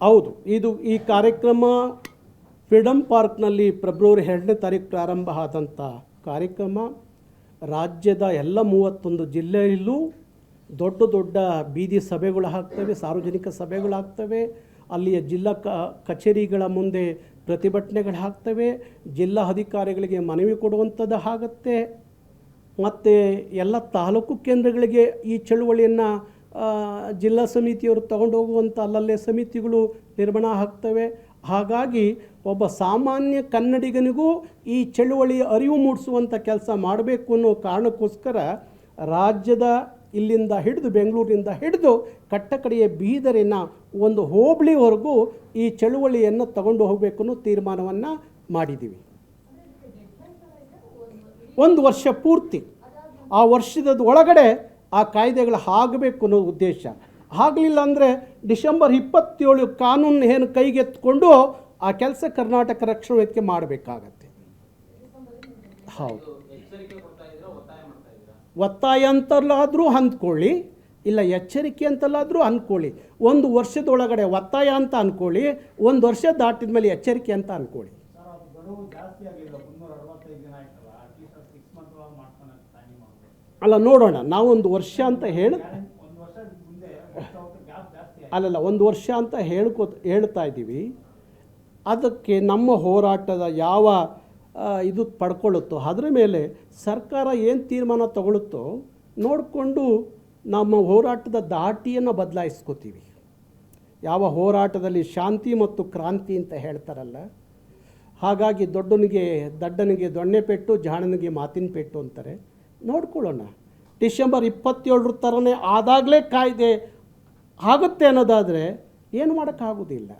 ಹೌದು, ಇದು ಈ ಕಾರ್ಯಕ್ರಮ ಫ್ರೀಡಮ್ ಪಾರ್ಕ್ನಲ್ಲಿ ಫೆಬ್ರವರಿ ಎರಡನೇ ತಾರೀಕು ಪ್ರಾರಂಭ ಆದಂಥ ಕಾರ್ಯಕ್ರಮ. ರಾಜ್ಯದ ಎಲ್ಲ ಮೂವತ್ತೊಂದು ಜಿಲ್ಲೆಯಲ್ಲೂ ದೊಡ್ಡ ದೊಡ್ಡ ಬೀದಿ ಸಭೆಗಳು ಆಗ್ತವೆ, ಸಾರ್ವಜನಿಕ ಸಭೆಗಳಾಗ್ತವೆ ಅಲ್ಲಿಯ ಜಿಲ್ಲಾ ಕಚೇರಿಗಳ ಮುಂದೆ ಪ್ರತಿಭಟನೆಗಳು ಆಗ್ತವೆ. ಜಿಲ್ಲಾ ಅಧಿಕಾರಿಗಳಿಗೆ ಮನವಿ ಕೊಡುವಂಥದ್ದು ಆಗುತ್ತೆ. ಮತ್ತು ಎಲ್ಲ ತಾಲೂಕು ಕೇಂದ್ರಗಳಿಗೆ ಈ ಚಳುವಳಿಯನ್ನು ಜಿಲ್ಲಾ ಸಮಿತಿಯವರು ತಗೊಂಡು ಹೋಗುವಂಥ ಅಲ್ಲಲ್ಲೇ ಸಮಿತಿಗಳು ನಿರ್ಮಾಣ ಆಗ್ತವೆ. ಹಾಗಾಗಿ ಒಬ್ಬ ಸಾಮಾನ್ಯ ಕನ್ನಡಿಗನಿಗೂ ಈ ಚಳುವಳಿ ಅರಿವು ಮೂಡಿಸುವಂಥ ಕೆಲಸ ಮಾಡಬೇಕು ಅನ್ನೋ ಕಾರಣಕ್ಕೋಸ್ಕರ ರಾಜ್ಯದ ಇಲ್ಲಿಂದ ಹಿಡಿದು ಬೆಂಗಳೂರಿನಿಂದ ಹಿಡಿದು ಕಟ್ಟಕಡೆಯ ಬೀದರಿನ ಒಂದು ಹೋಬಳಿವರೆಗೂ ಈ ಚಳುವಳಿಯನ್ನು ತಗೊಂಡು ಹೋಗಬೇಕು ಅನ್ನೋ ತೀರ್ಮಾನವನ್ನು ಮಾಡಿದ್ದೀವಿ. ಒಂದು ವರ್ಷ ಪೂರ್ತಿ. ಆ ವರ್ಷದ ಒಳಗಡೆ ಆ ಕಾಯ್ದೆಗಳು ಆಗಬೇಕು ಅನ್ನೋ ಉದ್ದೇಶ. ಆಗಲಿಲ್ಲ ಅಂದರೆ ಡಿಸೆಂಬರ್ ಇಪ್ಪತ್ತೇಳು ಕಾನೂನು ಏನು ಕೈಗೆತ್ಕೊಂಡು ಆ ಕೆಲಸ ಕರ್ನಾಟಕ ರಕ್ಷಣಾ ವೇದಿಕೆ ಮಾಡಬೇಕಾಗತ್ತೆ. ಹೌದು. ಒತ್ತಾಯ ಅಂತಲ್ಲಾದರೂ ಅಂದ್ಕೊಳ್ಳಿ, ಇಲ್ಲ ಎಚ್ಚರಿಕೆ ಅಂತಲ್ಲಾದರೂ ಅಂದ್ಕೊಳ್ಳಿ. ಒಂದು ವರ್ಷದೊಳಗಡೆ ಒತ್ತಾಯ ಅಂತ ಅಂದ್ಕೊಳ್ಳಿ, ಒಂದು ವರ್ಷ ದಾಟಿದ ಮೇಲೆ ಎಚ್ಚರಿಕೆ ಅಂತ ಅಂದ್ಕೊಳ್ಳಿ. ಅಲ್ಲ ನೋಡೋಣ. ನಾವೊಂದು ವರ್ಷ ಅಂತ ಹೇಳಿ ಅಲ್ಲಲ್ಲ ಒಂದು ವರ್ಷ ಅಂತ ಹೇಳ್ಕೊ ಹೇಳ್ತಾ ಇದ್ದೀವಿ. ಅದಕ್ಕೆ ನಮ್ಮ ಹೋರಾಟದ ಯಾವ ಇದು ಪಡ್ಕೊಳ್ಳುತ್ತೋ ಅದರ ಮೇಲೆ ಸರ್ಕಾರ ಏನು ತೀರ್ಮಾನ ತಗೊಳುತ್ತೋ ನೋಡಿಕೊಂಡು ನಮ್ಮ ಹೋರಾಟದ ದಾಟಿಯನ್ನು ಬದಲಾಯಿಸ್ಕೋತೀವಿ. ಯಾವ ಹೋರಾಟದಲ್ಲಿ ಶಾಂತಿ ಮತ್ತು ಕ್ರಾಂತಿ ಅಂತ ಹೇಳ್ತಾರಲ್ಲ ಹಾಗಾಗಿ ದೊಡ್ಡನಿಗೆ ದಡ್ಡನಿಗೆ ದೊಣ್ಣೆ ಪೆಟ್ಟು ಜಾಣನಿಗೆ ಮಾತಿನ ಪೆಟ್ಟು ಅಂತಾರೆ. ನೋಡ್ಕೊಳ್ಳೋಣ. ಡಿಸೆಂಬರ್ ಇಪ್ಪತ್ತೇಳರ ಥರನೇ ಆದಾಗಲೇ ಕಾಯ್ದೆ ಆಗುತ್ತೆ ಅನ್ನೋದಾದರೆ ಏನು ಮಾಡೋಕ್ಕಾಗೋದಿಲ್ಲ.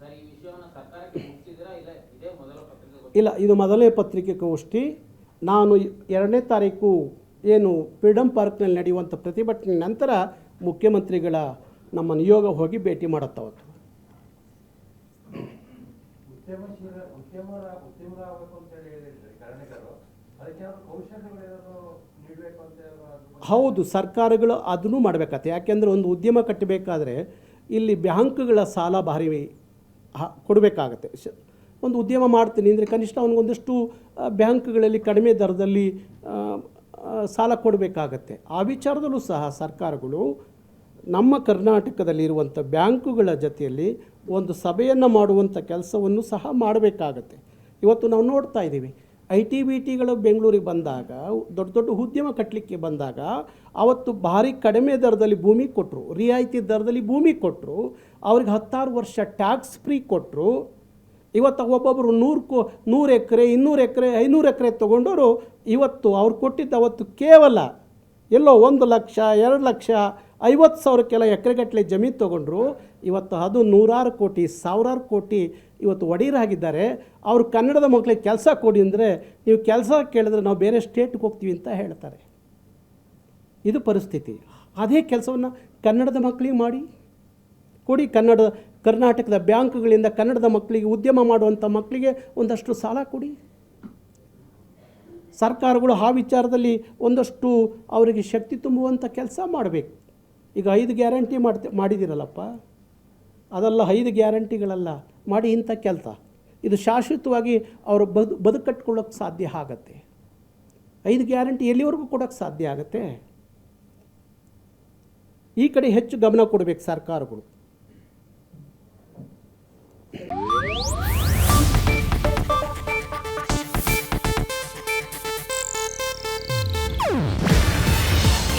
ಸರ್ ಈ ವಿಷಯವನ್ನು ಸರ್ಕಾರಕ್ಕೆ ಮುಟ್ಟಿಸಿದ್ರಾ ಇಲ್ಲ ಇದು ಮೊದಲೇ ಪತ್ರಿಕೆ ಗೋಷ್ಠಿ ಇದು ಮೊದಲನೇ ಪತ್ರಿಕೆಗೋಷ್ಠಿ. ನಾನು ಎರಡನೇ ತಾರೀಕು ಏನು ಫ್ರೀಡಮ್ ಪಾರ್ಕ್ನಲ್ಲಿ ನಡೆಯುವಂಥ ಪ್ರತಿಭಟನೆ ನಂತರ ಮುಖ್ಯಮಂತ್ರಿಗಳ ನಮ್ಮ ನಿಯೋಗ ಹೋಗಿ ಭೇಟಿ ಮಾಡುತ್ತವತ್ತು ಉದ್ಯಮಶೀಲ ಉದ್ಯಮರ ಉದ್ಯಮರಾಗಬೇಕು ಅಂತ ಹೇಳಿ ಹೇಳಿದ್ರಿ ಕರ್ನಾಟಕರು ಹೌದು, ಸರ್ಕಾರಗಳು ಅದನ್ನು ಮಾಡಬೇಕಾಗತ್ತೆ ಯಾಕೆಂದರೆ ಒಂದು ಉದ್ಯಮ ಕಟ್ಟಬೇಕಾದ್ರೆ ಇಲ್ಲಿ ಬ್ಯಾಂಕ್ಗಳ ಸಾಲ ಭಾರಿ ಕೊಡಬೇಕಾಗತ್ತೆ. ಒಂದು ಉದ್ಯಮ ಮಾಡ್ತೀನಿ ಅಂದರೆ ಕನಿಷ್ಠ ಅವನಿಗೊಂದಷ್ಟು ಬ್ಯಾಂಕ್ಗಳಲ್ಲಿ ಕಡಿಮೆ ದರದಲ್ಲಿ ಸಾಲ ಕೊಡಬೇಕಾಗತ್ತೆ. ಆ ವಿಚಾರದಲ್ಲೂ ಸಹ ಸರ್ಕಾರಗಳು ನಮ್ಮ ಕರ್ನಾಟಕದಲ್ಲಿರುವಂಥ ಬ್ಯಾಂಕುಗಳ ಜೊತೆಯಲ್ಲಿ ಒಂದು ಸಭೆಯನ್ನು ಮಾಡುವಂಥ ಕೆಲಸವನ್ನು ಸಹ ಮಾಡಬೇಕಾಗತ್ತೆ. ಇವತ್ತು ನಾವು ನೋಡ್ತಾ ಇದ್ದೀವಿ. ಐ ಟಿ ಬಿ ಟಿಗಳು ಬೆಂಗಳೂರಿಗೆ ಬಂದಾಗ, ದೊಡ್ಡ ದೊಡ್ಡ ಉದ್ಯಮ ಕಟ್ಟಲಿಕ್ಕೆ ಬಂದಾಗ, ಅವತ್ತು ಭಾರಿ ಕಡಿಮೆ ದರದಲ್ಲಿ ಭೂಮಿ ಕೊಟ್ಟರು ರಿಯಾಯಿತಿ ದರದಲ್ಲಿ ಭೂಮಿ ಕೊಟ್ಟರು ಅವ್ರಿಗೆ ಹತ್ತಾರು ವರ್ಷ ಟ್ಯಾಕ್ಸ್ ಫ್ರೀ ಕೊಟ್ಟರು ಇವತ್ತು ಒಬ್ಬೊಬ್ಬರು ನೂರು ಕೋ, ನೂರು ಎಕರೆ, ಇನ್ನೂರು ಎಕರೆ, ಐನೂರು ಎಕರೆ ತೊಗೊಂಡವರು ಇವತ್ತು ಅವ್ರು ಕೊಟ್ಟಿದ್ದ ಅವತ್ತು ಕೇವಲ ಎಲ್ಲೋ ಒಂದು ಲಕ್ಷ, ಎರಡು ಲಕ್ಷ ಐವತ್ತು ಸಾವಿರಕ್ಕೆಲ್ಲ ಎಕರೆಗಟ್ಟಲೆ ಜಮೀನು ತೊಗೊಂಡ್ರು. ಇವತ್ತು ಅದು ನೂರಾರು ಕೋಟಿ, ಸಾವಿರಾರು ಕೋಟಿ ಇವತ್ತು ಒಡೆಯರಾಗಿದ್ದಾರೆ. ಅವರು ಕನ್ನಡದ ಮಕ್ಕಳಿಗೆ ಕೆಲಸ ಕೊಡಿ ಅಂದರೆ ನೀವು ಕೆಲಸ ಕೇಳಿದ್ರೆ ನಾವು ಬೇರೆ ಸ್ಟೇಟ್ಗೆ ಹೋಗ್ತೀವಿ ಅಂತ ಹೇಳ್ತಾರೆ. ಇದು ಪರಿಸ್ಥಿತಿ. ಅದೇ ಕೆಲಸವನ್ನು ಕನ್ನಡದ ಮಕ್ಕಳಿಗೆ ಮಾಡಿ. ಕೊಡಿ ಕನ್ನಡ, ಕರ್ನಾಟಕದ ಬ್ಯಾಂಕ್ಗಳಿಂದ ಕನ್ನಡದ ಮಕ್ಕಳಿಗೆ ಉದ್ಯಮ ಮಾಡುವಂಥ ಮಕ್ಕಳಿಗೆ ಒಂದಷ್ಟು ಸಾಲ ಕೊಡಿ. ಸರ್ಕಾರಗಳು ಆ ವಿಚಾರದಲ್ಲಿ ಒಂದಷ್ಟು ಅವರಿಗೆ ಶಕ್ತಿ ತುಂಬುವಂಥ ಕೆಲಸ ಮಾಡಬೇಕು. ಈಗ ಐದು ಗ್ಯಾರಂಟಿ ಮಾಡ್ತೆ, ಮಾಡಿದ್ದೀರಲ್ಲಪ್ಪ? ಅದೆಲ್ಲ ಐದು ಗ್ಯಾರಂಟಿಗಳಲ್ಲ. ಮಾಡಿ ಇಂಥ ಕೆಲಸ. ಇದು ಶಾಶ್ವತವಾಗಿ ಅವರು ಬದು ಬದುಕಟ್ಕೊಳ್ಳೋಕ್ಕೆ ಸಾಧ್ಯ ಆಗತ್ತೆ. ಐದು ಗ್ಯಾರಂಟಿ ಎಲ್ಲಿವರೆಗೂ ಕೊಡೋಕ್ಕೆ ಸಾಧ್ಯ ಆಗತ್ತೆ? ಈ ಕಡೆ ಹೆಚ್ಚು ಗಮನ ಕೊಡಬೇಕು ಸರ್ಕಾರಗಳು.